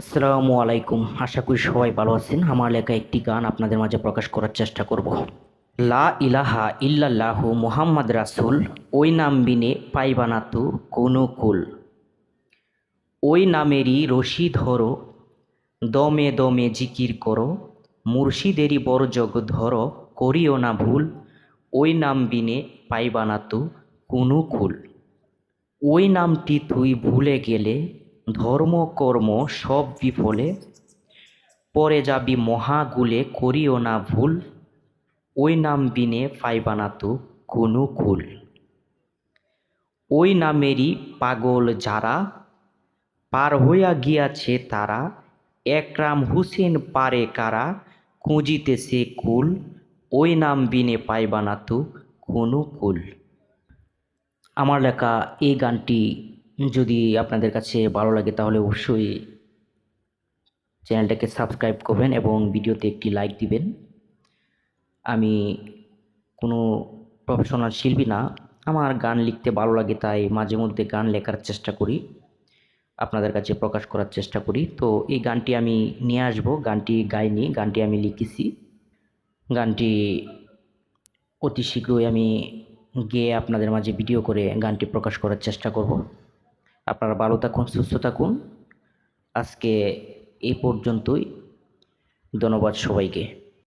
আসসালামু আলাইকুম। আশা করি সবাই ভালো আছেন। আমার লেখা একটি গান আপনাদের মাঝে প্রকাশ করার চেষ্টা করব। লা ইলাহা ইল্লাল্লাহু মুহাম্মদ রাসুল, ওই নাম বিনে পাইবানা তো কোনো কুল। ওই নামেরই রশি ধরো, দমে দমে জিকির করো, মুর্শিদেরই বরজগ ধরো, করিও না ভুল, ওই নাম বিনে পাইবানা তো কোনো কুল। ওই নামটি তুই ভুলে গেলে ধর্ম, কর্ম সব বিফলে। পরে যাবি মহাগুলে, করিও না ভুল। ওই নাম বিনে পাইবানা তো কোনো কুল। ওই নামেরই পাগল যারা, পার হইয়া গিয়াছে তারা। একরাম হুসেন পারে কারা, খুঁজিতেছে কুল। ওই নাম বিনে পাইবানা তো কোনো কুল। আমার লেখা এই গানটি যদি আপনাদের কাছে ভালো লাগে, তাহলে অবশ্যই চ্যানেলটাকে সাবস্ক্রাইব করবেন এবং ভিডিওতে একটি লাইক দিবেন। আমি কোনো প্রফেশনাল শিল্পী না, আমার গান লিখতে ভালো লাগে, তাই মাঝে মধ্যে গান লেখার চেষ্টা করি, আপনাদের কাছে প্রকাশ করার চেষ্টা করি। তো এই গানটি আমি নিয়ে আসব, গানটি গাইনি, গানটি আমি লিখেছি। গানটি অতি শীঘ্রই আমি গিয়ে আপনাদের মাঝে ভিডিও করে গানটি প্রকাশ করার চেষ্টা করব। আপনারা ভালো থাকুন সুস্থ থাকুন। আজকে এই পর্যন্তই। ধন্যবাদ সবাইকে।